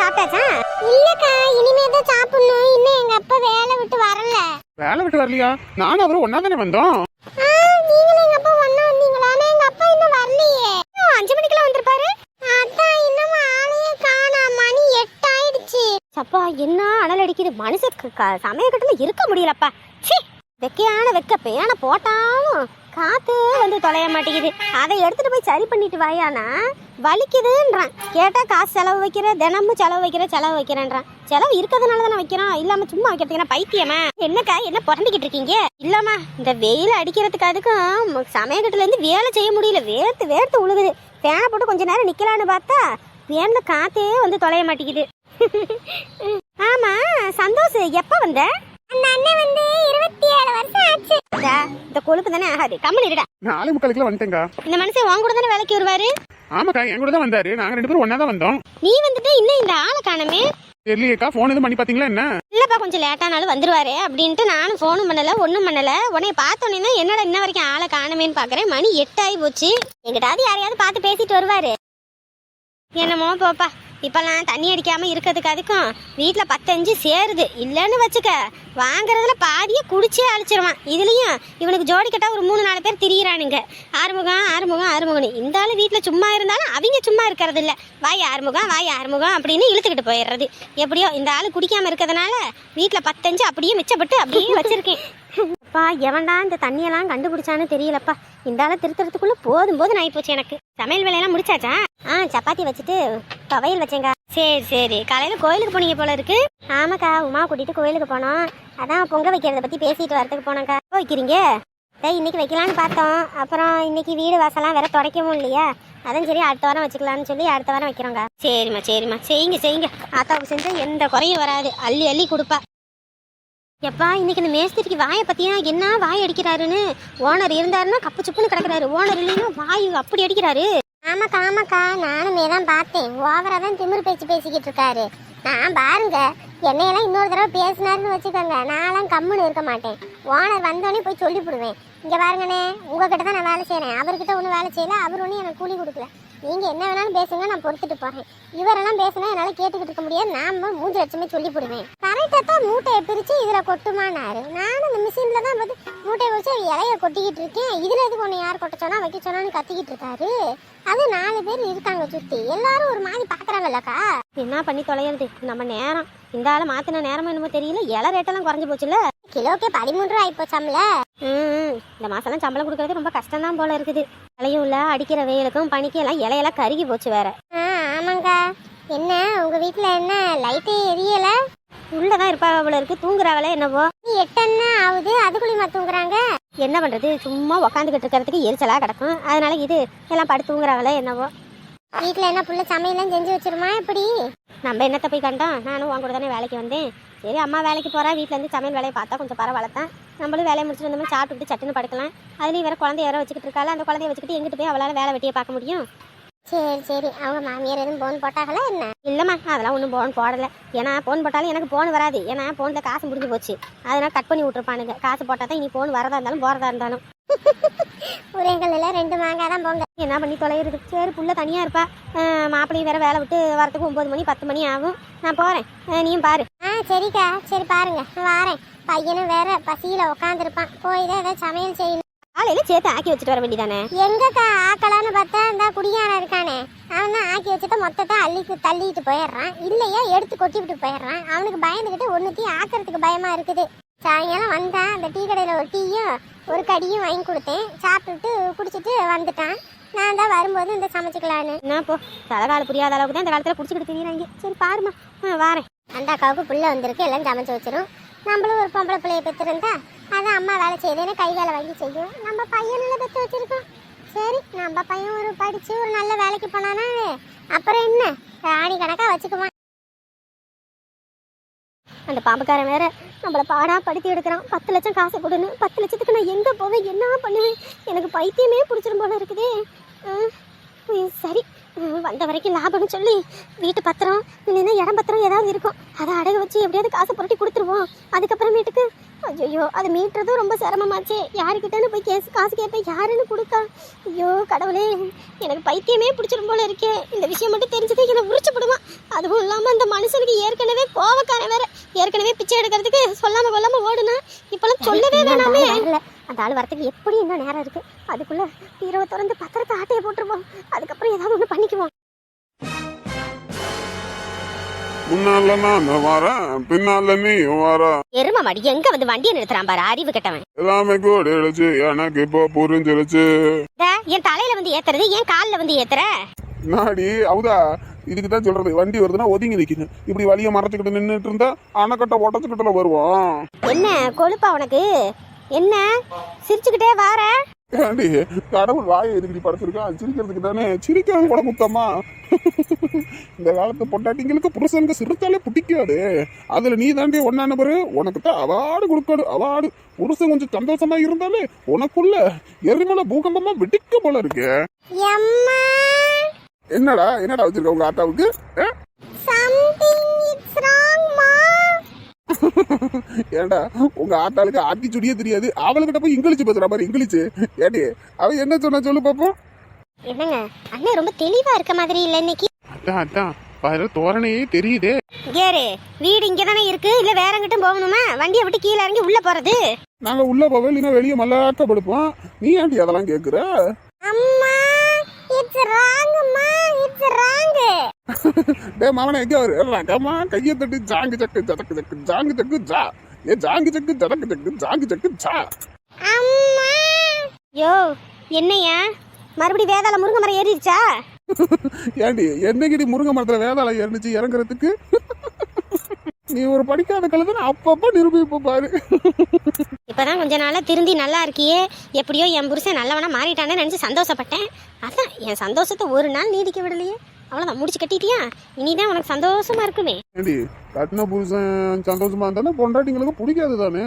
சாப்பிட்டாச்சா? இல்லக்கா இனிமே தான் சாப்பிடணும். இன்னும் எங்க அப்பா வேலை விட்டு வரல. வேலை விட்டு வரலையா? நானும் அவரும் ஒன்னா தானே வந்தோம். நீங்களும் எங்க அப்பா ஒண்ணா வந்தீங்களா? ஆனா எங்க அப்பா இன்னும் வரலையே. அஞ்சு மணிக்கெல்லாம் வந்திருப்பாரு? அதான் இன்னும் ஆளையே காணா மணி எட்டு ஆயிடுச்சு சப்பா என்ன அனல் அடிக்குது? மனுஷ சமய கட்டல இருக்க முடியலப்பா. ச்சீ வெக்கையான வெக்க பேன போட்டாலும் காத்து வந்து தொலைய மாட்டேங்குது. அதை எடுத்துட்டு போய் சரி பண்ணிட்டு வாயானா? வலிக்குதுன்றான். கேட்டால் காசு செலவு வைக்கிற தினமும் செலவு வைக்கிற செலவு வைக்கிறேன்றான். செலவு இருக்கிறதுனால தானே வைக்கிறோம் இல்லாம சும்மா வைக்கிறதுக்கு என்ன பைத்தியமா? என்னக்கா என்ன புரண்டிக்கிட்டு இருக்கீங்க? இல்லம்மா இந்த வெயில் அடிக்கிறதுக்கு அதுக்கும் ம- சமயக்கட்டுல இருந்து வேலை செய்ய முடியல. வேர்த்து வேர்த்து உழுகுது. ஃபேனை போட்டு கொஞ்ச நேரம் நிக்கலான்னு பார்த்தா வேர்ந்த காத்தே வந்து தொலைய மாட்டேங்குது. ஆமா சந்தோஷ் எப்ப வந்தேன் அந்த அண்ணன் வந்து இருபத்தி ஏழு வருஷம் ஆச்சு. இந்த கொழுப்பு தானே ஆகாது. கம்மன் இருடா. நாலு முக்காலுக்குலாம் வந்துட்டேங்க இந்த மனுஷன் உன் கூட தானே வேலைக்கு வருவாரு? ஆமாக்கா என் கூட தான் வந்தாரு. நாங்க ரெண்டு பேரும் ஒன்னா தான் வந்தோம். நீ வந்துட்டு இன்னும் இந்த ஆளை காணமே. தெரியலையேக்கா ஃபோன் எதுவும் பண்ணி பாத்தீங்களா என்ன? இல்லப்பா கொஞ்சம் லேட்டானாலும் வந்துருவாரு அப்படின்ட்டு நானும் ஃபோனும் பண்ணல ஒன்றும் பண்ணல. உன்னை பார்த்தோன்னே தான் என்னடா இன்ன வரைக்கும் ஆளை காணுமேன்னு பார்க்கறேன் மணி போச்சு. எங்கிட்டாவது யாரையாவது பார்த்து பேசிட்டு வருவாரு. என்னமோ போப்பா. இப்போல்லாம் தண்ணி அடிக்காமல் இருக்கிறதுக்கு அதுக்கும் வீட்டில் பத்தஞ்சு சேருது. இல்லைன்னு வச்சுக்க வாங்குறதுல பாதியை குடிச்சே அழிச்சிருவான். இதுலேயும் இவனுக்கு ஜோடி கட்டா ஒரு மூணு நாலு பேர் திரியிறானுங்க. ஆறுமுகம் ஆறுமுகம் ஆறுமுகம்னு. இந்த ஆளு வீட்டில் சும்மா இருந்தாலும் அவங்க சும்மா இருக்கிறது இல்லை வாய் ஆறுமுகம் வாய் ஆறுமுகம் அப்படின்னு இழுத்துக்கிட்டு போயிடுறது. எப்படியோ இந்த ஆள் குடிக்காமல் இருக்கிறதுனால வீட்டில் பத்தஞ்சு அப்படியே மிச்சப்பட்டு அப்படியே வச்சுருக்கேன். அப்பா எவன்டா இந்த தண்ணியெல்லாம் கண்டுபிடிச்சான்னு தெரியலப்பா. இந்த ஆளை திருத்துறதுக்குள்ள போதும் போதும் ஆகி போச்சு எனக்கு. சமையல் வேலையெல்லாம் முடிச்சாச்சா? ஆ சப்பாத்தி வச்சுட்டு துவையல் வச்சேங்க சரி சரி. காலையில கோயிலுக்கு போனீங்க போல இருக்கு. ஆமாக்கா உமா கூட்டிட்டு கோயிலுக்கு போனோம். அதான் பொங்க வைக்கிறத பத்தி பேசிட்டு வரதுக்கு போனோம்க்கா வைக்கிறீங்க? டேய் இன்னைக்கு வைக்கலான்னு பார்த்தோம். அப்புறம் இன்னைக்கு வீடு வாசலாம் வேற துடைக்கவும் இல்லையா? அதான் சரி அடுத்த வாரம் வச்சுக்கலாம்னு சொல்லி அடுத்த வாரம் வைக்கிறோங்க சரிம்மா சரிம்மா. செய்யுங்க செய்யுங்க. ஆத்தாவுக்கு செஞ்சா எந்த குறையும் வராது. அள்ளி அள்ளி கொடுப்பா. எப்பா இன்னைக்கு இந்த மேஸ்திரிக்கு வாயை பத்தியா? என்ன வாய் அடிக்கிறாருன்னு? ஓனர் இருந்தாருன்னா கப்பு சுப்புன்னு கிடக்குறாரு. ஓனர் இல்லைன்னா வாய் அப்படி அடிக்கிறாரு. ஆமாக்கா ஆமாக்கா. நானுமே தான் பார்த்தேன். ஓவரா தான் திமிர் பேச்சு பேசிக்கிட்டு இருக்காரு. நான் பாருங்க என்னையெல்லாம் இன்னொரு தடவை பேசினாருன்னு வச்சுக்கோங்க. நான்லாம் கம்முன்னு இருக்க மாட்டேன். ஓனர் வந்தோடனே போய் சொல்லிவிடுவேன் இங்க பாருங்கண்ணே உங்ககிட்ட தான் நான் வேலை செய்கிறேன் அவர்கிட்ட ஒன்றும் வேலை செய்யல. அவர் ஒன்றும் எனக்கு கூலி கொடுக்கல. நீங்க என்ன வேணாலும் பேசுங்க நான் பொறுத்துட்டு போறேன். இவரெல்லாம் பேசுனா என்னால கேட்டுக்கிட்டு இருக்க முடியாது. நாம மூன்று லட்சமே சொல்லி போடுவேன் கரெக்டா தான் மூட்டையை பிரிச்சு இதுல கொட்டுமானாரு. நானும் இந்த மிஷின்ல தான் வந்து மூட்டையை வச்சு இலைய கொட்டிக்கிட்டு இருக்கேன். இதுல எதுக்கு ஒன்று யார் கொட்ட சொன்னா வைக்க சொன்னான்னு கத்திக்கிட்டு இருக்காரு. அது நாலு பேர் இருக்காங்க சுத்தி. எல்லாரும் ஒரு மாதிரி பாக்குறாங்கல்லக்கா. என்ன பண்ணி தொலைகிறது நம்ம நேரம். இந்த ஆளை மாத்தின நேரமும் என்னமோ தெரியல. இலை ரேட்டெல்லாம் குறைஞ்சு போச்சுல கிலோக்கே பதிமூன்று ரூபா ஆயிப்போச்சாம்ல ம் இந்த மாசம்லாம் சம்பளம் கொடுக்கறது ரொம்ப கஷ்டம் தான் போல இருக்குது. இலையும் இல்ல அடிக்கிற வெயிலுக்கும் பனிக்கும் எல்லாம் இலையெல்லாம் கருகி போச்சு வேற. ஆமாங்க. என்ன உங்க வீட்ல என்ன லைட்டே எரியல? உள்ளதான் இருப்பாங்க போல இருக்கு. தூங்குறாங்களே என்னவோ. எட்டன்னா ஆகுது அதுக்குள்ளேயுமா தூங்குறாங்க? என்ன பண்றது? சும்மா உக்காந்துக்கிட்டு இருக்கிறதுக்கு எரிச்சலா கிடக்கும். அதனால இது எல்லாம் படுத்து தூங்குறாங்களே என்னவோ. வீட்டில் என்ன புள்ள சமையல்லாம் செஞ்சு வச்சிருமா? எப்படி? நம்ம என்னத்தை போய் கண்டோம்? நானும் உன் கூட தானே வேலைக்கு வந்தேன். சரி அம்மா வேலைக்கு போறா. வீட்ல இருந்து சமையல் வேலையை பார்த்தா கொஞ்சம் பரவாயில்லத்தான். நம்மளும் வேலையை முடிச்சுட்டு வந்தோம்னா சாப்பிட்டுட்டு சட்டுன்னு படுக்கலாம். அதுலேயும் வேற குழந்தைய வேற வச்சுக்கிட்டு இருக்கால அந்த குழந்தைய வச்சுக்கிட்டு எங்கிட்டு போய் அவளால வேலை வெட்டியை பார்க்க முடியும்? சரி சரி. அவங்க மாமியார் எதுவும் போன் போட்டாங்களா என்ன? இல்லைம்மா அதெல்லாம் ஒன்றும் போன் போடலை. ஏன்னா போன் போட்டாலும் எனக்கு போன் வராது. ஏன்னா போனில் காசு முடிஞ்சு போச்சு. அதனால கட் பண்ணி விட்டுருப்பானுங்க. காசு போட்டால் தான் இனி போன் வரதா இருந்தாலும் போகிறதா இருந்தாலும். உரைகளில் ரெண்டு மாங்காய் தான் போங்க. என்ன பண்ணி தொலைகிறது சரி புள்ள தனியாக இருப்பா. மாப்பிள்ளையும் வேற வேலை விட்டு வரதுக்கு ஒம்பது மணி பத்து மணி ஆகும். நான் போகிறேன் நீயும் பாரு. ஆ சரிக்கா. சரி பாருங்க. வாரேன். பையனும் வேற பசியில் உட்காந்துருப்பான் போய் தான் ஏதாவது சமையல் செய்யணும். காலையில சேர்த்து ஆக்கி வச்சுட்டு வர வேண்டியதானே? எங்கக்கா ஆக்கலான்னு பார்த்தா இந்த குடியான இருக்கானே. அவன் தான் ஆக்கி வச்சுட்டு மொத்தத்தை அள்ளி தள்ளிட்டு போயிடுறான். இல்லையா எடுத்து கொட்டி விட்டு போயிடுறான். அவனுக்கு பயந்துக்கிட்டு ஒன்றுத்தையும் ஆக்கிறதுக்கு பயமா இருக்குது. சாயங்காலம் வந்தான் அந்த டீ கடையில் ஒரு டீயும் ஒரு கடியும் வாங்கி கொடுத்தேன். சாப்பிட்டுட்டு குடிச்சிட்டு வந்துட்டான். நான் தான் வரும்போது இந்த சமைச்சுக்கலான்னு. என்ன போ. தலைகால புரியாத அளவுக்கு தான் இந்த காலத்தில் குடிச்சிக்கிட்டு தெரியுறாங்க. சரி பாருமா ஆ வாரேன். அந்த அக்காவுக்கு புள்ள வந்திருக்கு. எல்லாம் சமைச்சு வச்சிரும். நம்மளும் ஒரு பொம்பளை பிள்ளைய பெற்றிருந்தா அது அம்மா வேலை செய்யுதுன்னு கை வேலை வாங்கி செய்யும். நம்ம பையனில் பெற்று வச்சுருக்கோம். சரி நம்ம பையன் ஒரு படித்து ஒரு நல்ல வேலைக்கு போனானா அப்புறம் என்ன? ராணி கணக்காக வச்சுக்குவான். அந்த பாம்புக்காரன் வேற நம்மளை பாடாக படுத்தி எடுக்கிறான். பத்து லட்சம் காசு கொடுன்னு பத்து லட்சத்துக்கு நான் எங்கே போவேன்? என்ன பண்ணுவேன்? எனக்கு பைத்தியமே பிடிச்சிரும் போல இருக்குதே. ம், சரி. வந்த வரைக்கும் லாபம்னு சொல்லி வீட்டு பத்திரம் இல்லைன்னா இடம் பத்திரம் ஏதாவது இருக்கும். அதை அடகு வச்சு எப்படியாவது காசை புரட்டி கொடுத்துருவோம். அதுக்கப்புறமேட்டுக்கு ஐயோ அதை மீட்டுறதும் ரொம்ப சிரமமாச்சே. யாருக்கிட்டன்னு போய் கேஸ் காசு கேட்பேன். யாருன்னு கொடுக்கா ஐயோ கடவுளே எனக்கு பைத்தியமே பிடிச்சிரும் போல இருக்கே. இந்த விஷயம் மட்டும் தெரிஞ்சது என்னை உரிச்சுப்படுவான் அதுவும் இல்லாமல் அந்த மனுஷனுக்கு ஏற்கனவே கோவக்காரன் வேற. ஏற்கனவே பிச்சை எடுக்கிறதுக்கு சொல்லாம கொள்ளாம ஓடுனா இப்பெல்லாம் சொல்லவே வேணாமே. அந்த ஆள் வரத்துக்கு எப்படி இன்னும் நேரம் இருக்கு. அதுக்குள்ள பீரவை திறந்து பத்திரத்தை ஆட்டையை போட்டுருவோம். அதுக்கப்புறம் ஏதாவது ஒன்று முன்னால நான் வரேன் பின்னால நீ வர எரும மாடி எங்க வந்து வண்டியை நிறுத்துறான் பாரு அறிவு கெட்டவன். எல்லாமே கூடிடுச்சு எனக்கு இப்போ புரிஞ்சிருச்சு. டே, என் தலையில வந்து ஏத்துறது ஏன் கால்ல வந்து ஏத்துற? நாடி அவுதா இதுக்கு தான் சொல்றது வண்டி வருதுன்னா ஒதுங்கி நிக்கணும். இப்படி வழிய மரத்துக்கிட்ட நின்றுட்டு இருந்தா அணைக்கட்டை உடச்சுக்கிட்டல வருவோம் என்ன கொழுப்பா உனக்கு? என்ன சிரிச்சுக்கிட்டே வார? ஏண்டி கடவுள் வாயை எதுக்கடி படைச்சிருக்கான் சிரிக்கிறதுக்கு தானே. சிரிக்கிறது கூட முத்தமா இந்த காலத்து பொண்டாட்டிங்களுக்கு புருஷனுக்கு சிரிச்சாலே பிடிக்காது. அதுல நீ தாண்டி ஒன்னா நபரு உனக்கு தான் அவார்டு கொடுக்கணும். அவார்டு. புருஷன் கொஞ்சம் சந்தோஷமா இருந்தாலே உனக்குள்ள எரிமலை பூகம்பமா வெடிக்க போல இருக்கு. என்னடா என்னடா வச்சிருக்க உங்க ஆத்தாவுக்கு? ஏன்டா உங்க ஆத்தாளுக்கு ஆத்தி சுடியே தெரியாது. அவளுக்கிட்ட போய் இங்கிலீஷ் பேசுற மாதிரி இங்கிலீஷ். ஏடி அவ என்ன சொன்னா சொல்லு பாப்போம். என்னங்க அண்ணன் ரொம்ப தெளிவா இருக்க மாதிரி இல்ல இன்னைக்கு. அதான் அதான் பாரு தோரணையே தெரியுதே. கேரு வீடு இங்க தானே இருக்கு இல்ல வேற எங்கிட்டும் போகணுமா? வண்டியை விட்டு கீழே இறங்கி உள்ள போறது. நாங்க உள்ள போவோம் இல்லைன்னா வெளியே மல்லாக்க படுப்போம். நீ ஏன்டி அதெல்லாம் கேக்குற? அம்மா இட்ஸ் ராங் அம்மா இட்ஸ் ராங் டே மாமனை எங்க வரு ரகமா கையை தட்டி ஜாங்கு சக்கு ஜதக்கு ஜக்கு ஜாங்கு சக்கு ஜா. ஏ ஜாங்கு சக்கு ஜதக்கு ஜக்கு ஜாங்கு சக்கு ஜா. அம்மா! யோ என்னையா? மறுபடியும் வேதாள முருங்கை மரம் ஏறிடுச்சா? ஏண்டி என்னைக்குடி முருங்கை மரத்துல வேதாளை ஏறிச்சு இறங்குறதுக்கு? நீ ஒரு படிக்காத கழுதுன்னு அப்பப்ப நிரூபிப்ப பாரு. இப்பதான் கொஞ்ச நாளா திருந்தி நல்லா இருக்கியே. எப்படியோ என் புருஷன் நல்லவனா மாறிட்டானே நினைச்சு சந்தோஷப்பட்டேன். அதான் என் சந்தோஷத்தை ஒரு நாள் நீடிக்க விடலையே. அவ்வளவுதான் முடிச்சு கட்டிட்டியா? இனிதான் உனக்கு சந்தோஷமா இருக்குமே. ஏண்டி கட்டின புருஷன் சந்தோஷமா இருந்தானே பொண்டாட்டிங்களுக்கு பிடிக்காது தானே?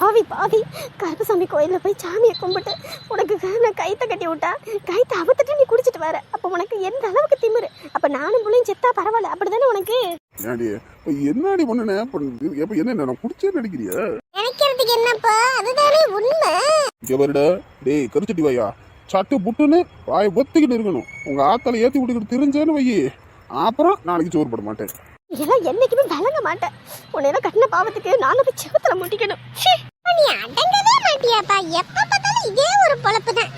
பாவி பாவி கருப்பசாமி கோயில்ல போய் சாமியை கும்பிட்டு உனக்கு நான் கைத்தை கட்டி விட்டா கைத்தை அவுத்துட்டு நீ குடிச்சிட்டு வர. அப்ப உனக்கு எந்த அளவுக்கு திமிரு? அப்ப நானும் புள்ளையும் செத்தா பரவாயில்ல அப்படிதானே உனக்கு? ஏண்டி இப்ப என்னடி பண்ணுன? எப்ப என்ன நான் குடிச்சே நடிக்கிறியா? நினைக்கிறதுக்கு என்னப்பா? அதுதானே உண்மை. இங்க வருடா டேய் கருச்சட்டி வாயா. சட்டு புட்டுன்னு வாய் ஒத்திக்கிட்டு இருக்கணும். உங்க ஆத்தால ஏத்தி விட்டுக்கிட்டு தெரிஞ்சேன்னு வை அப்புறம் நாளைக்கு சோறு போட மாட்டேன். இதெல்லாம் என்னைக்குமே வழங்க மாட்டேன். உன்னையெல்லாம் கட்டின பாவத்துக்கு நானும் போய் செவத்துல முட்டிக்கணும். நீ அடங்கவே மாட்டியாப்பா. எப்ப பார்த்தாலும் இதே ஒரு பொழப்பு தான்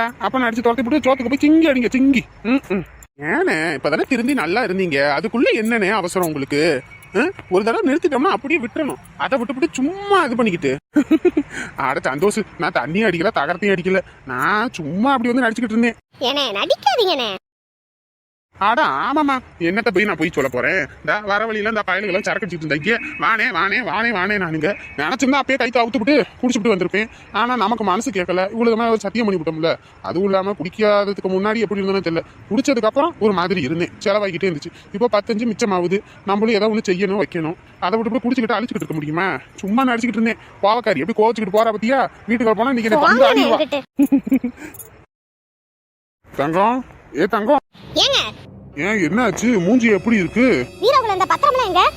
ஆமாண்டா அப்ப நான் அடிச்சு துரத்தி போட்டு சோத்துக்கு போய் சிங்கி அடிங்க சிங்கி. ம், ம். ஏனே இப்பதானே திருந்தி நல்லா இருந்தீங்க. அதுக்குள்ள என்னனே அவசரம் உங்களுக்கு? ஒரு தடவை நிறுத்திட்டோம்னா அப்படியே விட்டுறணும். அதை விட்டுவிட்டு சும்மா இது பண்ணிக்கிட்டு. அட சந்தோஷ் நான் தண்ணியும் அடிக்கல தகரத்தையும் அடிக்கல. நான் சும்மா அப்படி வந்து நடிச்சுக்கிட்டு இருந்தேன். நடிக்காதீங்கண்ணே அட ஆமாமா என்னத்த போய் நான் போய் சொல்ல போறேன்? இந்த வர வழியில இந்த பயலுகெல்லாம் சரக்கு அடிச்சிட்டு இருந்தாங்க. வானே வானே வானே வானே நானுங்க. நினைச்சிருந்தா அப்பயே கைத்து அவுத்துவிட்டு குடிச்சுட்டு வந்திருப்பேன். ஆனா நமக்கு மனசு கேட்கல. இவ்வளவு ஒரு சத்தியம் பண்ணி விட்டோம்ல அதுவும் இல்லாம குடிக்காததுக்கு முன்னாடி எப்படி இருந்தோன்னு தெரியல. குடிச்சதுக்கு அப்புறம் ஒரு மாதிரி இருந்தேன். செலவாகிட்டே இருந்துச்சு. இப்போ பத்தஞ்சு மிச்சமாகுது. நம்மளும் ஏதோ ஒன்று செய்யணும் வைக்கணும். அதை விட்டு குடிச்சுக்கிட்டு அழிச்சுக்கிட்டு இருக்க முடியுமா? சும்மா நடிச்சுக்கிட்டு இருந்தேன். கோவக்காரி எப்படி கோவச்சுக்கிட்டு போறா பத்தியா? வீட்டுக்கு போனா இன்னைக்கு தங்கம்? ஏ தங்கம்? ஏங்க? ஏன் என்னாச்சு? மூஞ்சி எப்படி இருக்கு? வீரவுல இந்த பத்திரம்லாம் எங்க?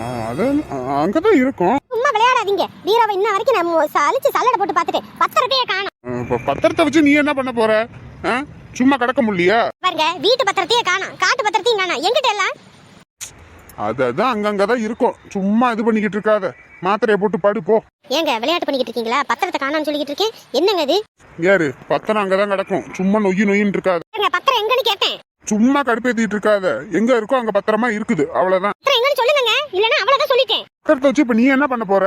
அதான் அங்கதான் இருக்கும். சும்மா விளையாடாதீங்க. வீரவை இன்ன வரைக்கும் நான் மு- சலிச்சு சல்லடை போட்டு பார்த்துட்டேன் பத்திரத்தையே காணும். இப்ப பத்திரத்தை வச்சு நீ என்ன பண்ண போற? ஆ? சும்மா கிடக்க முடியலையா? பாருங்க வீட்டு பத்திரத்தையே காணும். காட்டு பத்திரத்தையும் காணும். எங்கிட்ட எல்லாம்? அதான் அங்கங்கதான் இருக்கும். சும்மா இது பண்ணிக்கிட்டு இருக்காத. மாத்திரையை போட்டு படு போ. ஏங்க விளையாட்டு பண்ணிக்கிட்டு இருக்கீங்களா? பத்திரத்தை காணான்னு சொல்லிக்கிட்டு இருக்கேன். என்னங்க இது? யாரு பத்திரம் அங்கதான் கிடக்கும். சும்மா நொய்யு நொய்யின்னு இருக்காத. ஏங்க, பத்திரம் எங்கன்னு கேட்டேன். சும்மா கடுப்பேத்திட்டு இருக்காத. எங்க இருக்கோ அங்க பத்திரமா இருக்குது. அவ்வளவுதான். சொல்லுங்க இல்லைன்னா அவ்வளவுதான் சொல்லிட்டேன். பத்திரத்தை வச்சு இப்ப நீ என்ன பண்ண போற?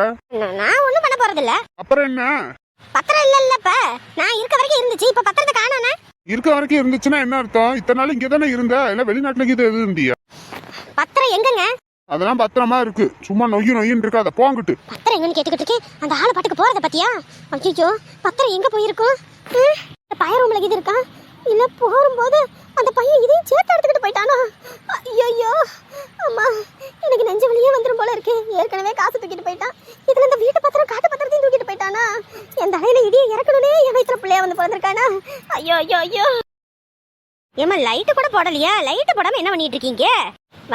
நான் ஒண்ணும் பண்ண போறது இல்ல அப்புறம் என்ன? பத்திரம் இல்ல இல்லப்ப நான் இருக்க வரைக்கும் இருந்துச்சு. இப்ப பத்திரத்தை காணோண்ணே இருக்க வரைக்கும் இருந்துச்சுன்னா என்ன அர்த்தம்? இத்தனை நாள் இங்க தானே இருந்த? இல்ல வெளிநாட்டுல இது எது இருந்தியா? பத்திரம் எங்கங்க? அதெல்லாம் பத்திரமா இருக்கு. சும்மா நொய்யு நொய்யின்னு இருக்காத. போங்கிட்டு பத்திரம் எங்கன்னு கேட்டுக்கிட்டு இருக்கேன். அந்த ஆளை பாட்டுக்கு போறத பத்தியா? ஐயோ பத்திரம் எங்க போயிருக்கும்? பய ரூம்ல இது இருக்கா இல்ல போகும்போது அந்த பையன் இதையும் சேர்த்து எடுத்துக்கிட்டு போயிட்டானா? ஐயோ அம்மா எனக்கு நெஞ்சு வழியே வந்துடும் போல இருக்கு. ஏற்கனவே காசு தூக்கிட்டு போயிட்டான். இதுல இந்த வீட்டு பத்திரம் காட்டு பத்திரத்தையும் தூக்கிட்டு போயிட்டானா? என் தலையில இடியை இறக்கணுனே என் வயிற்றுல பிள்ளையா வந்து பிறந்திருக்கானா? ஐயோ ஐயோ ஐயோ ஏமா லைட்டு கூட போடலையா? லைட்டு போடாம என்ன பண்ணிட்டு இருக்கீங்க?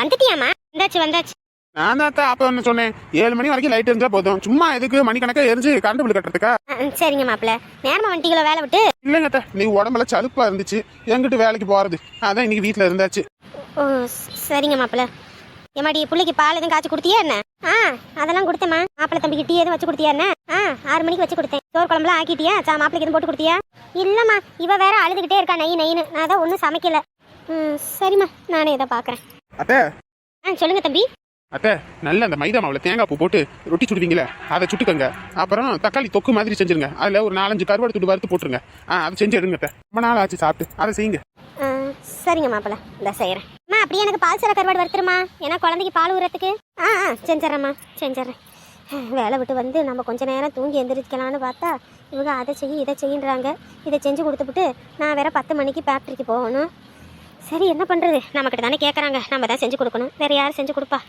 வந்துட்டியாமா வந்தாச்சு வந்தாச்சு. நான் தான் அப்ப ஒன்று சொன்னேன். ஏழு மணி வரைக்கும் லைட் இருந்தா போதும். சும்மா எதுக்கு மணிக்கணக்கா எரிஞ்சு கரண்ட் பில் கட்டுறதுக்கா? சரிங்க மாப்பிள்ள நேரமா வந்துட்டீங்களா வேலை விட்டு? இல்லைங்க அத்தை. நீ உடம்புல சலுப்பா இருந்துச்சு. எங்கிட்டு வேலைக்கு போறது? அதான் இன்னைக்கு வீட்டுல இருந்தாச்சு. ஓ சரிங்க மாப்பிள்ள ஏமாடி பிள்ளைக்கு பால் எதுவும் காய்ச்சி கொடுத்தியா என்ன? ஆ அதெல்லாம் கொடுத்தேம்மா. மாப்பிள்ளை தம்பிக்கு டீ எதுவும் வச்சு கொடுத்தியா என்ன? ஆ ஆறு மணிக்கு வச்சு கொடுத்தேன். சோறு குழம்புலாம் ஆக்கிட்டியா? சா மாப்பிளைக்கு எதுவும் போட்டு கொடுத்தியா? இல்லைம்மா இவ வேற அழுதுகிட்டே இருக்கா நெய் நெய்னு நான் தான் ஒன்றும் சமைக்கல. ம் சரிம்மா. நானே இதை பார்க்குறேன் அத்தை. ஆ சொல்லுங்க தம்பி. அத்தை நல்ல அந்த மைதா மாவில் தேங்காய் பூ போட்டு ரொட்டி சுடுவீங்களே அதை சுட்டுக்கங்க. அப்புறம் தக்காளி தொக்கு மாதிரி செஞ்சுருங்க. அதில் ஒரு நாலஞ்சு கருவாடு துண்டு வறுத்து போட்டுருங்க. ஆ அதை செஞ்சு எடுங்க அத்தை ரொம்ப நாள் ஆச்சு சாப்பிட்டு. அதை செய்யுங்க. ஆ, சரிங்க மாப்பிள்ள. இந்த செய்கிறேன் அம்மா அப்படியே எனக்கு பால் சில கருவாடு வறுத்துருமா? ஏன்னா குழந்தைக்கு பால் ஊறத்துக்கு ஆ ஆ செஞ்சிடறேம்மா. செஞ்சிடறேன். வேலை விட்டு வந்து நம்ம கொஞ்ச நேரம் தூங்கி எந்திரிக்கலாம்னு பார்த்தா இவங்க அதை செய்ய இதை செய்யின்றாங்க. இதை செஞ்சு கொடுத்துப்புட்டு நான் வேற பத்து மணிக்கு ஃபேக்ட்ரிக்கு போகணும். சரி என்ன பண்ணுறது நம்மக்கிட்ட தானே கேட்குறாங்க நம்ம தான் செஞ்சு கொடுக்கணும். வேறு யார் செஞ்சு கொடுப்பா?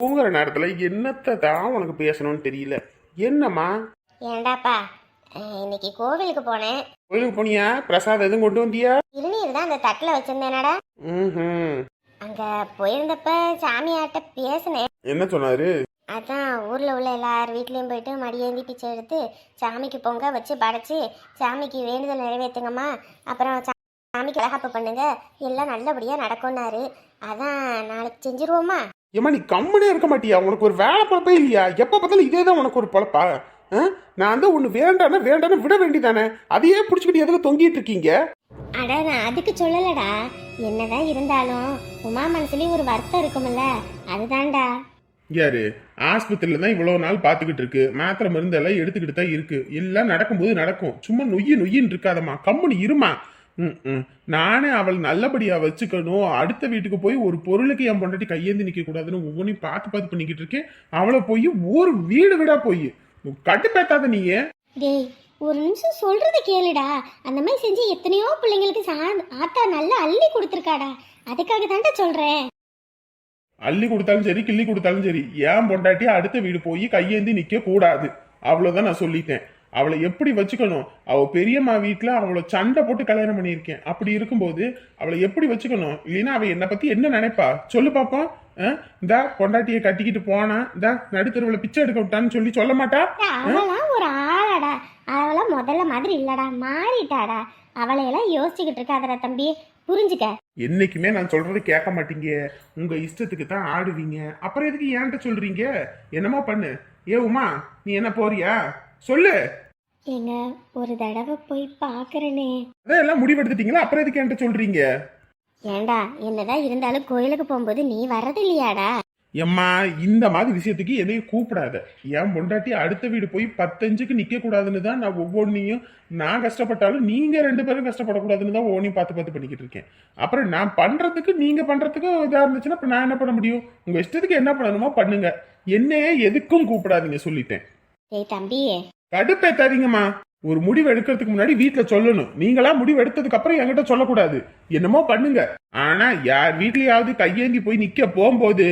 தூங்குற நேரத்துல என்னத்தை தான் உனக்கு பேசணும்னு தெரியல? என்னம்மா? ஏண்டாப்பா இன்னைக்கு கோவிலுக்கு போனேன். கோயிலுக்கு போனியா? பிரசாதம் எதுவும் கொண்டு வந்தியா? திருநீர் தான் அந்த தட்டில் வச்சிருந்தேனடா. ம் அங்கே போயிருந்தப்ப சாமியாட்ட பேசினேன். என்ன சொன்னாரு? அதான் ஊரில் உள்ள எல்லார் வீட்லேயும் போயிட்டு மடியேந்தி பிச்சை எடுத்து சாமிக்கு பொங்க வச்சு படைச்சி சாமிக்கு வேண்டுதல் நிறைவேற்றுங்கம்மா அப்புறம் சா- சாமிக்கு அழகாப்பு பண்ணுங்க. எல்லாம் நல்லபடியாக நடக்கும்னாரு. அதான் நாளைக்கு செஞ்சுருவோமா? ஏம்மா நீ கம்முனே இருக்க மாட்டியா? உனக்கு ஒரு வேலை பொழப்பே இல்லையா? எப்போ பார்த்தாலும் இதே தான் உனக்கு ஒரு பொழப்பா? நான் தான் ஒன்று வேண்டானே வேண்டானே விட வேண்டிதானே அதையே பிடிச்சிக்கிட்டு எதுக்கு தொங்கிட்டு இருக்கீங்க? அட நான் அதுக்கு சொல்லலடா. என்னதான் இருந்தாலும் உமா மனசுலயும் ஒரு வருத்தம் இருக்கும்ல. அதுதான்டா. யாரு? ஆஸ்பத்திரியில தான் இவ்வளவு நாள் பார்த்துக்கிட்டு இருக்கு. மாத்திரை மருந்து எல்லாம் எடுத்துக்கிட்டு தான் இருக்கு. எல்லாம் நடக்கும்போது நடக்கும். சும்மா நொய்யி நொய்யின்னு இருக்காதம்மா. கம்முனு இருமா. நானே அவள் நல்லபடியா வச்சுக்கணும். அடுத்த வீட்டுக்கு போய் ஒரு பொருளுக்கு என் பொண்டாட்டி கையேந்தி நிக்க கூடாதுன்னு ஒவ்வொன்றையும் பார்த்து பார்த்து பண்ணிக்கிட்டு இருக்கேன். அவளை போய் ஒரு வீடு வீடா போய். கட்டுப்பேத்தாத நீங்க டேய் ஒரு நிமிஷம் சொல்றத கேளுடா. அந்த மாதிரி செஞ்சு எத்தனையோ பிள்ளைங்களுக்கு ஆத்தா நல்லா அள்ளி கொடுத்துருக்காடா. அதுக்காக தான்டா சொல்றேன். அள்ளி கொடுத்தாலும் சரி கிள்ளி கொடுத்தாலும் சரி ஏன் பொண்டாட்டி அடுத்த வீடு போய் கையேந்தி நிக்க கூடாது அவ்வளவுதான் நான் சொல்லிட்டேன். அவளை எப்படி வச்சுக்கணும்? அவ பெரியம்மா வீட்டுல அவளை சண்டை போட்டு கல்யாணம் பண்ணியிருக்கேன். அப்படி இருக்கும்போது அவளை எப்படி வச்சுக்கணும்? இல்லைன்னா அவ என்னை பத்தி என்ன நினைப்பா? சொல்லு பாப்போம். இந்த பொண்டாட்டியை கட்டிக்கிட்டு போனா இந்த நடுத்தருவுல பிச்சை எடுக்க விட்டான்னு சொல்லி சொல்ல மாட்டா? அவளாம் ஒரு ஆளாடா. அவளாம் முதல்ல மாதிரி இல்லடா மாறிட்டாடா. அவளையெல்லாம் யோசிச்சுக்கிட்டு இருக்காதடா தம்பி. புரிஞ்சுக்க? என்னைக்குமே நான் சொல்றது கேட்க மாட்டீங்க. உங்க இஷ்டத்துக்கு தான் ஆடுவீங்க. அப்புறம் எதுக்கு ஏன்ட்ட சொல்றீங்க? என்னமோ பண்ணு. ஏ உமா நீ என்ன போறியா? சொல்லு. ஏங்க ஒரு தடவை போய் பார்க்கறனே. அதான் எல்லாம் முடிவெடுத்துட்டீங்களா? அப்புறம் எதுக்கு என்கிட்ட சொல்றீங்க? ஏண்டா என்னதான் இருந்தாலும் கோயிலுக்கு போகும்போது நீ வர்றது இல்லையாடா? எம்மா இந்த மாதிரி விஷயத்துக்கு என்னைய கூப்பிடாத. என் பொண்டாட்டி அடுத்த வீடு போய் பத்தஞ்சுக்கு நிக்க கூடாதுன்னு தான் நான் ஒவ்வொன்றையும் நான் கஷ்டப்பட்டாலும் நீங்க ரெண்டு பேரும் கஷ்டப்படக்கூடாதுன்னு தான் ஒவ்வொன்றையும் பார்த்து பார்த்து பண்ணிக்கிட்டு இருக்கேன். அப்புறம் நான் பண்றதுக்கு நீங்க பண்றதுக்கு இதா இருந்துச்சுன்னா நான் என்ன பண்ண முடியும்? உங்க இஷ்டத்துக்கு என்ன பண்ணணுமோ பண்ணுங்க. என்னையே எதுக்கும் கூப்பிடாதீங்க சொல்லிட்டேன். டேய் தம்பி கடுப்பேத்தாதீங்கம்மா ஒரு முடிவு எடுக்கிறதுக்கு முன்னாடி வீட்ல சொல்லணும். நீங்களா முடிவு எடுத்ததுக்கு அப்புறம் என்கிட்ட சொல்லக்கூடாது. என்னமோ பண்ணுங்க. ஆனா யார் வீட்லயாவது கையேந்தி போய் நிக்க போகும்போது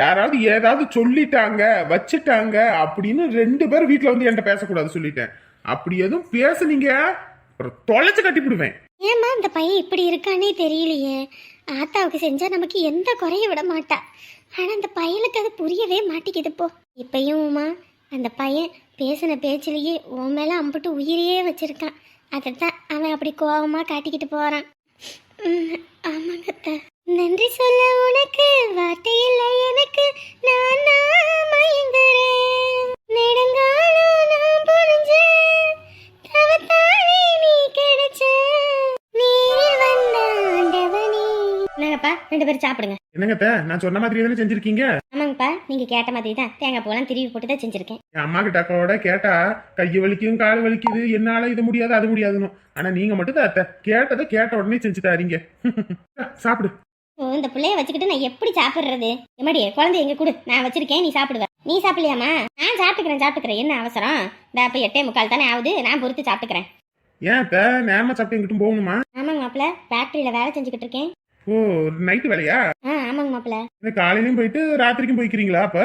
யாராவது ஏதாவது சொல்லிட்டாங்க வச்சுட்டாங்க அப்படின்னு ரெண்டு பேரும் வீட்ல வந்து என்கிட்ட பேசக்கூடாது சொல்லிட்டேன். அப்படி எதுவும் பேசுனீங்க? தொலைச்சு கட்டிவிடுவேன் ஏம்மா இந்த பையன் இப்படி இருக்கானே தெரியலையே. ஆத்தாவுக்கு செஞ்சா நமக்கு எந்த குறையும் விட மாட்டா. ஆனா அந்த பையனுக்கு அது புரியவே மாட்டேங்குது போ. இப்பயும் உமா அந்த பையன் பேசின பேச்சிலேயே உன் மேல அம்புட்டு உயிரையே வச்சிருக்கான். அதைத்தான் அவன் அப்படி கோவமா காட்டிக்கிட்டு போறான். ஆமாங்க நன்றி சொல்ல உனக்கு வார்த்தை இல்லை எனக்கு. நான் நான் மயங்குறேன் நெடுங்காலம் ரெண்டு பேரும் சாப்பிடுங்க. என்னங்கத்த நான் சொன்ன மாதிரி தானே செஞ்சிருக்கீங்க? ஆமாங்கப்பா நீங்க கேட்ட மாதிரி தான் தேங்காய் பூலாம் திருவி போட்டு தான் செஞ்சிருக்கேன். என் அம்மா கிட்ட அக்காவோட கேட்டா கையை வலிக்கும் கால் வலிக்குது என்னால இது முடியாது அது முடியாதுன்னு. ஆனா நீங்க மட்டும் தான் அத்தை. கேட்டதை கேட்ட உடனே செஞ்சு தாரீங்க. சாப்பிடு. ஓ இந்த பிள்ளைய வச்சுக்கிட்டு நான் எப்படி சாப்பிடுறது? எம்மாடி குழந்தை எங்க கொடு. நான் வச்சிருக்கேன் நீ சாப்பிடுவ. நீ சாப்பிடலையாமா நான் சாப்பிட்டுக்கிறேன் சாப்பிட்டுக்கிறேன். என்ன அவசரம்? இந்த அப்ப எட்டே முக்கால் தானே ஆகுது. நான் பொறுத்து சாப்பிட்டுக்கிறேன். ஏன் அத்த? நேரமா சாப்பிட்டு எங்கிட்டும் போகணுமா? ஆமாங்க மாப்பிள்ள ஃபேக்ட்ரியில் வேலை செஞ்சுக்கிட்டு இருக்கேன். ஓ நைட்டு வேலையா? ஆ ஆமாங்க மாப்பிள்ள. இந்த காலையிலயும் போயிட்டு ராத்திரிக்கும் போய்க்கிறீங்களா அப்ப?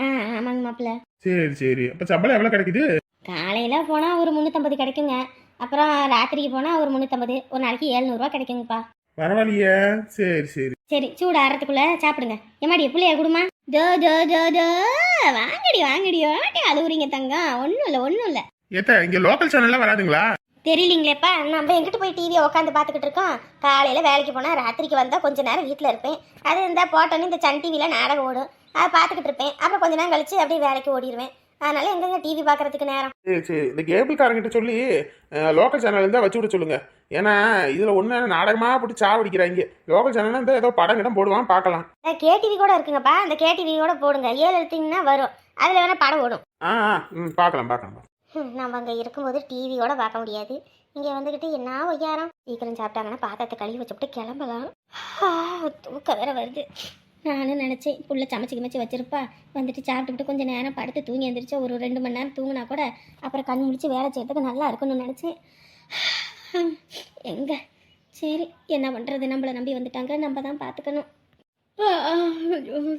ஆ ஆமாங்க மாப்பிள்ள. சரி சரி. அப்ப சம்பளம் எவ்வளவு கிடைக்குது? காலையில் போனால் ஒரு முந்நூற்றம்பது கிடைக்குங்க. அப்புறம் ராத்திரிக்கு போனால் ஒரு முந்நூற்றம்பது ஒரு நாளைக்கு ஏழ்நூறுவா கிடைக்குங்கப்பா. பரவாயில்லையே. சரி சரி. சரி சூடு ஆறதுக்குள்ள சாப்பிடுங்க. எம்மாடி புள்ளைய குடுமா? ஜோ ஜோ ஜோ ஜோ வாங்கடி வாங்கடி. வாட்டி அழுவுறீங்க தங்கம். ஒன்றும் இல்லை ஒன்றும் இல்லை. ஏத்த இங்க லோக்கல் சேனல்ல வராதுங்களா? தெரியலீங்களேப்பா. நம்ம எங்கிட்டு போய் டிவியை உட்காந்து பார்த்துக்கிட்டு இருக்கோம்? காலையில் வேலைக்கு போனால் ராத்திரிக்கு வந்தால் கொஞ்ச நேரம் வீட்டில் இருப்பேன். அது இருந்தால் போட்டோன்னு இந்த சன் டிவியில் நாடகம் ஓடும். அதை பார்த்துக்கிட்டு இருப்பேன். அப்புறம் கொஞ்ச நேரம் கழிச்சு அப்படியே வேலைக்கு ஓடிடுவேன் அதனால எங்கெங்க டிவி பார்க்கறதுக்கு நேரம்? சரி சரி. இந்த கேபிள் காரங்கிட்ட சொல்லி லோக்கல் சேனல் இருந்தா வச்சு விட சொல்லுங்க. ஏன்னா இதுல ஒண்ணு நாடகமா போட்டு சாவடிக்கிறாங்க லோக்கல் சேனல் இருந்தா ஏதோ படம் கிடம் போடுவான் பார்க்கலாம் கேடிவி கூட இருக்குங்கப்பா. அந்த கேடிவி கூட போடுங்க. ஏழு எடுத்தீங்கன்னா வரும். அதில் வேணால் படம் ஓடும். ஆ ம் பார்க்கலாம் பார்க்கலாம் நம்ம அங்கே இருக்கும்போது டிவியோட பார்க்க முடியாது. இங்கே வந்துக்கிட்டு என்ன ஒய்யாரம்? சீக்கிரம் சாப்பிட்டாங்கன்னா பாத்திரத்தை கழுவி வச்சுட்டு கிளம்பலாம். தூக்க தூக்கம் வேற வருது. நானும் நினச்சேன் புள்ள சமைச்சு கிமைச்சு வச்சிருப்பா. வந்துட்டு சாப்பிட்டுட்டு கொஞ்சம் நேரம் படுத்து தூங்கி எழுந்திரிச்சா ஒரு ரெண்டு மணி நேரம் தூங்கினா கூட அப்புறம் கண் முடிச்சு வேலை செய்யறதுக்கு நல்லா இருக்கும்னு நினச்சேன். எங்க? சரி என்ன பண்ணுறது நம்மளை நம்பி வந்துட்டாங்க. நம்ம தான் பார்த்துக்கணும்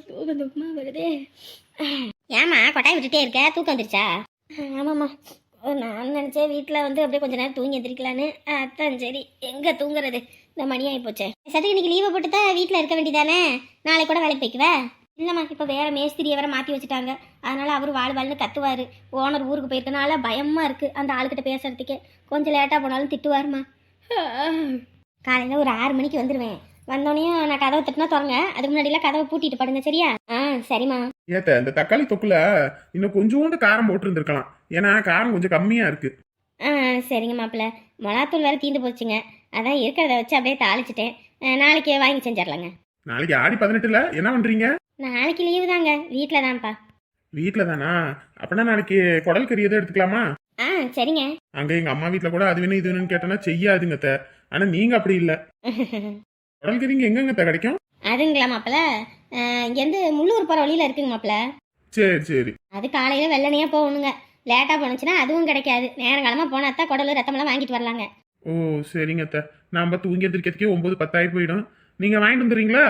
தூக்கம் தூக்கமாக வருதே. ஏமா கொட்டாய் விட்டுட்டே இருக்க? தூக்கம் வந்துருச்சா? ஆமாம்மா. நான் நினச்சேன் வீட்டில் வந்து அப்படியே கொஞ்ச நேரம் தூங்கி எந்திரிக்கலான்னு. அதான் சரி. எங்கே தூங்குறது? இந்த மணியாகி ஆகி போச்சே. சரி இன்னைக்கு லீவை போட்டு தான் வீட்டில் இருக்க வேண்டியதானே? நாளைக்கு கூட வேலைக்கு போய்க்குவே? இல்லைம்மா இப்போ வேறு மேஸ்திரியை வேறு மாற்றி வச்சுட்டாங்க. அதனால் அவர் வாழ் வாழ்னு கத்துவார். ஓனர் ஊருக்கு போயிருக்கனால பயமாக இருக்குது அந்த ஆளுக்கிட்ட பேசுகிறதுக்கே கொஞ்சம் லேட்டாக போனாலும் திட்டுவாருமா காலையில் ஒரு ஆறு மணிக்கு வந்துடுவேன் வந்தோடனே நான் கதவை தட்டினா திறங்க. அதுக்கு முன்னாடிலாம் கதவை பூட்டிட்டு படுங்க சரியா? ஆ சரிம்மா. ஏத்த இந்த தக்காளி தொக்குல இன்னும் கொஞ்சோண்டு காரம் போட்டு இருந்திருக்கலாம் ஏன்னா காரம் கொஞ்சம் கம்மியா இருக்கு. ஆ சரிங்க மாப்பிள்ள. மிளகாத்தூள் வேறு தீந்து போச்சுங்க. அதான் இருக்கிறத வச்சு அப்படியே தாளிச்சிட்டேன். ஆ, நாளைக்கு வாங்கி செஞ்சிடலாங்க நாளைக்கு ஆடி பதினெட்டுல என்ன பண்றீங்க? நாளைக்கு லீவு தாங்க. வீட்டில் தான்ப்பா. வீட்ல தானா? அப்பனா நாளைக்கு குடல் கறி எதுவும் எடுத்துக்கலாமா? ஆ சரிங்க. அங்க எங்க அம்மா வீட்ல கூட அது வேணும் இது வேணும்னு கேட்டனா செய்யாதுங்க அத்தை. ஆனா நீங்க அப்படி இல்ல. குடல் கறி இங்க எங்கங்க அத்தை கிடைக்கும்? அதுங்களா மாப்பிள்ள? இங்கேருந்து முள்ளூர் போகிற வழியில் இருக்குங்க மாப்பிள்ள சரி சரி. அது காலையில் வெள்ளனையாக போகணுங்க. லேட்டாக போனுச்சுன்னா அதுவும் கிடைக்காது. நேரங்காலமாக போனால் தான் குடலு ரத்தமெல்லாம் வாங்கிட்டு வரலாங்க. ஓ சரிங்க அத்தை. நாம தூங்கி எந்திரிக்கிறதுக்கே ஒன்பது பத்தாயிரம் போயிடும். நீங்க வாங்கிட்டு வந்துடுறீங்களா?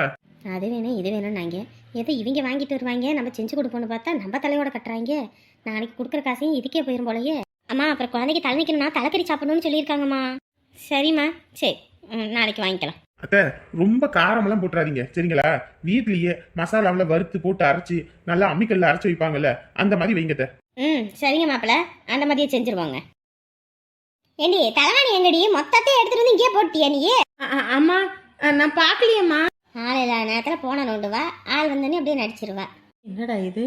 அது வேணும் இது வேணும் நாங்கள் எதை இவங்க வாங்கிட்டு வருவாங்க? நம்ம செஞ்சு கொடுப்போம்னு பார்த்தா நம்ம தலையோட கட்டுறாங்க. நாளைக்கு கொடுக்குற காசையும் இதுக்கே போயிடும் போலயே. அம்மா அப்புறம் குழந்தைக்கு தலைமைக்கணும்னா தலைக்கறி சாப்பிடணும்னு சொல்லியிருக்காங்கம்மா. சரிம்மா சரி. ம், நாளைக்கு வாங்கிக்கலாம். அத்தை ரொம்ப காரமெல்லாம் போட்டுறாதீங்க சரிங்களா? வீட்லயே மசாலாவில் வறுத்து போட்டு அரைச்சி நல்லா அம்மிக்கல்ல அரைச்சி வைப்பாங்கல்ல அந்த மாதிரி வைங்க அத்தை. ம் சரிங்க மாப்பிள்ள அந்த மாதிரியே செஞ்சுருவாங்க. ஏண்டி தலைவாணி எங்கடி? மொத்தத்தையும் எடுத்துட்டு வந்து இங்கே போட்டியா நீ அம்மா நான் பார்க்கலையம்மா ஆள் இல்லாத நேரத்தில் போன நோண்டுவா? ஆள் வந்தோடனே அப்படியே நடிச்சிருவா. என்னடா இது?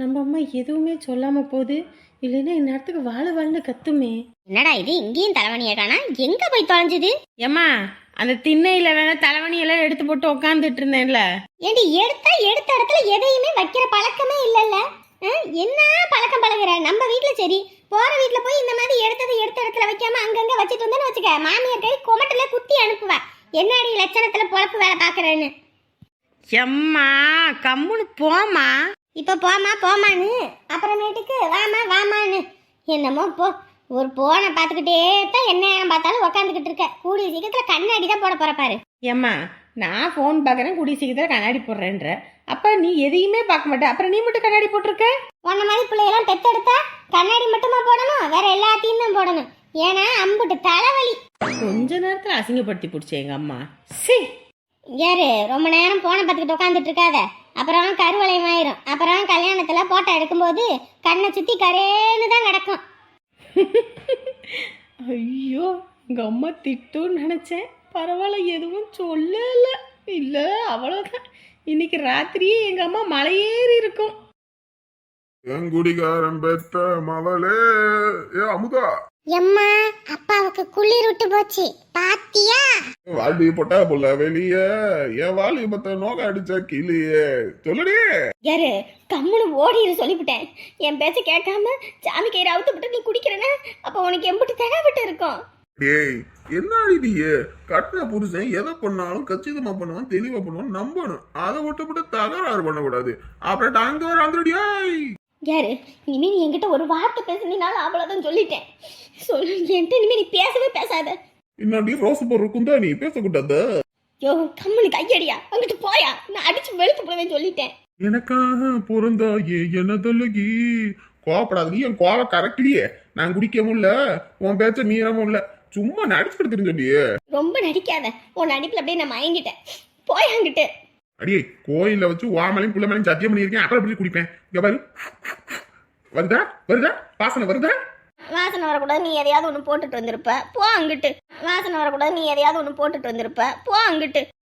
நம்ம அம்மா எதுவுமே சொல்லாம போகுது. இல்லைன்னா இந்நேரத்துக்கு வாழ வாழ்ந்து கத்துமே. என்னடா இது? இங்கேயும் தலைவணியை காணா? எங்க போய் தொலைஞ்சுது? ஏம்மா அந்த திண்ணையில வேணா தலைவணி எல்லாம் எடுத்து போட்டு உக்காந்துட்டு இருந்தேன்ல. ஏண்டி எடுத்தா எடுத்த இடத்துல எதையுமே வைக்கிற பழக்கமே இல்லைல்ல? என்ன பழக்கம் பழகுற? நம்ம வீட்ல சரி. போற வீட்ல போய் இந்த மாதிரி எடுத்ததை எடுத்த இடத்துல வைக்காம அங்கங்க வச்சுட்டு வந்தேன்னு வச்சுக்க மாமியார் கை குமட்டில குத்தி அனுப்புவா. என்னடி லட்சணத்துல பொழப்பு வேலை பாக்குறேன்னு எம்மா கம்முன்னு போமா இப்ப போமா போமான்னு அப்புறமேட்டுக்கு வாமா வாமான்னு என்னமோ போ ஒரு போனை பார்த்துக்கிட்டே தான் என்ன பார்த்தாலும் உக்காந்துக்கிட்டு இருக்க. கூடிய சீக்கிரத்துல கண்ணாடி தான் போட போற பாரு. ஏம்மா நான் ஃபோன் பார்க்குறேன் கூடிய சீக்கிரத்தில் கண்ணாடி போடுறேன்ற. அப்ப நீ எதையுமே பார்க்க மாட்டே. அப்புறம் நீ மட்டும் கண்ணாடி போட்டிருக்க? உன்ன மாதிரி பிள்ளையெல்லாம் பெத்தெடுத்தா கண்ணாடி மட்டுமா போடணும்? வேற எல்லாத்தையும் தான் போடணும். ஏன்னா அம்புட்டு தலைவலி. கொஞ்ச நேரத்தில் அசிங்கப்படுத்தி பிடிச்ச எங்க அம்மா. சி! யாரு? ரொம்ப நேரம் போனை பார்த்துக்கிட்டு உட்காந்துட்டு இருக்காத. அப்புறம் கருவளையம் ஆயிரும். அப்புறம் கல்யாணத்துல போட்டோ எடுக்கும்போது கண்ணை சுத்தி கரேன்னு தான் கிடக்கும். ஐயோ எங்க அம்மா திட்டும்னு நினைச்சேன். பரவாயில்ல எதுவும் சொல்லல. இல்ல அவ்வளவுதான். இன்னைக்கு ராத்திரியே எங்க அம்மா மலையேறி இருக்கும். எங்குடிகாரன் பெத்த மவளே. ஏ அமுதா. எம்மா அப்பாவுக்கு குளிர் விட்டு போச்சு. பாத்தியா? வாடி போட்டா புள்ள வெளிய? என் வாலி பத்த நோக்க அடிச்ச கிளியே? சொல்லுடி. யாரு? கம்முனு ஓடிரு சொல்லிவிட்டேன். என் பேச்ச கேட்காம சாமி கயிறு அவுத்து விட்டு நீ குடிக்கிறேன்னா அப்ப உனக்கு எம்பிட்டு தேவைப்பட்டு இருக்கும். டேய் என்னடி நீ? கட்டின புருஷன் எதை பண்ணாலும் கச்சிதமா பண்ணுவான் தெளிவா பண்ணுவான் நம்பணும். அதை விட்டு விட்டு தகராறு பண்ணக்கூடாது. அப்புறம் அங்க வர வந்துடியாய் யாரு? இனிமே நீ என்கிட்ட ஒரு வார்த்தை பேசுனீனாலும் அவ்வளோதான் சொல்லிட்டேன். சொல்லு என்கிட்ட இனிமே நீ பேசவே பேசாத. என்னடி ரோஸ் பொருள் நீ பேசக்கூடாது? யோ கம்மனு கையடியா. அங்கிட்டு போயா. நான் அடிச்சு வெளுத்து போடுவேன் சொல்லிட்டேன். எனக்காக பொருந்தாயே எனதொல்லகி கோவப்படாது என் கோவம் கரெக்ட்லியே நான் குடிக்கவும் இல்ல உன் பேச்ச மீறவும் இல்ல சும்மா நடிச்சுக்கிட்டு தெரிஞ்சண்டியே ரொம்ப நடிக்காத. உன் நடிப்புல அப்படியே நான் மயங்கிட்டேன். போய் அங்கிட்டு. அடியே கோயில்ல வச்சு ஓமலையும் புள்ளமலையும் சத்தியம் பண்ணியிருக்கேன். அப்புறம் எப்படி குடிப்பேன்? இங்கே பாரு. வருதா? வருதா? வாசனை வருதா? வாசனை வரக்கூடாது நீ எதையாவது ஒன்று போட்டுட்டு வந்திருப்ப. போ அங்கிட்டு. வாசனை வரக்கூடாது நீ எதையாவது ஒன்று போட்டுட்டு வந்திருப்ப. போ அங்கிட்டு.